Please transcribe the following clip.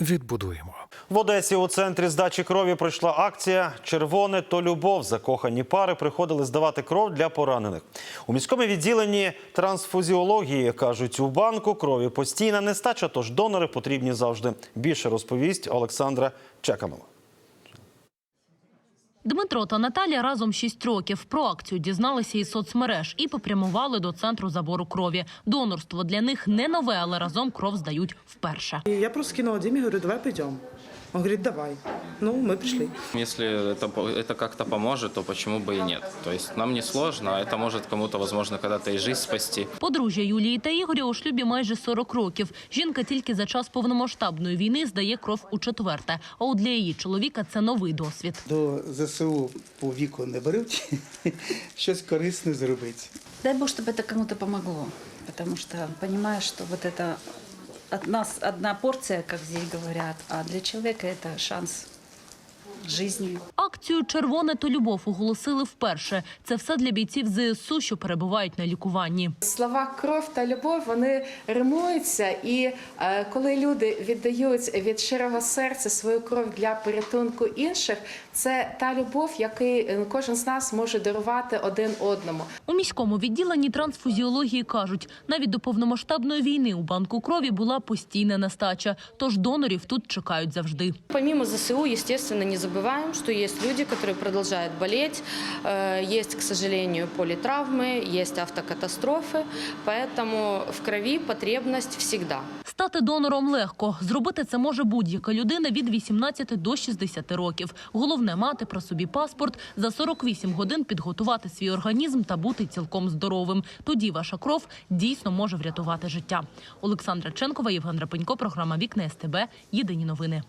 відбудуємо. В Одесі у центрі здачі крові пройшла акція Червоне то любов. Закохані пари приходили здавати кров для поранених. У міському відділенні трансфузіології кажуть, у банку крові постійна нестача, тож донори потрібні завжди. Більше розповість Олександра Чеканова. Дмитро та Наталя разом 6 років. Про акцію дізналися із соцмереж і попрямували до центру забору крові. Донорство для них не нове, але разом кров здають вперше. Я просто скинула Дімі, говорю, давай підемо. Він говорить, давай Ну, мы пришли. Если это, по- это как-то поможет, то почему бы и нет? То есть нам не сложно, а это может кому-то, возможно, когда-то и жизнь спасти. Подружжя Юлії та Ігоря у шлюбі майже 40 років. Жінка тільки за час повномасштабної війни здає кров у четверте. А от для її чоловіка це новий досвід. До ЗСУ по віку не беруть, щось корисне зробити. Дай Бог, чтобы это кому-то помогло, потому что понимаешь, что вот это от нас одна порция, как здесь говорят, а для человека это шанс жизни. Акцію Червоне то любов оголосили вперше. Це все для бійців ЗСУ, що перебувають на лікуванні. Слова кров та любов вони римуються, і е, коли люди віддають від щирого серця свою кров для порятунку інших, це та любов, яку е, кожен з нас може дарувати один одному. У міському відділенні трансфузіології кажуть, навіть до повномасштабної війни у банку крові була постійна нестача, тож донорів тут чекають завжди. Помимо ЗСУ, естественно, не забываем, что есть люди, которые продолжают болеть, Э, есть, к сожалению, политравмы, есть автокатастрофы, поэтому в крови потребность всегда. Стати донором легко. Зробити це може будь-яка людина від 18 до 60 років. Головне мати при собі паспорт, за 48 годин підготувати свій організм та бути цілком здоровим. Тоді ваша кров дійсно може врятувати життя. Олександра Ченкова, Євген Рапенько, програма Вікна СТБ. Єдині новини.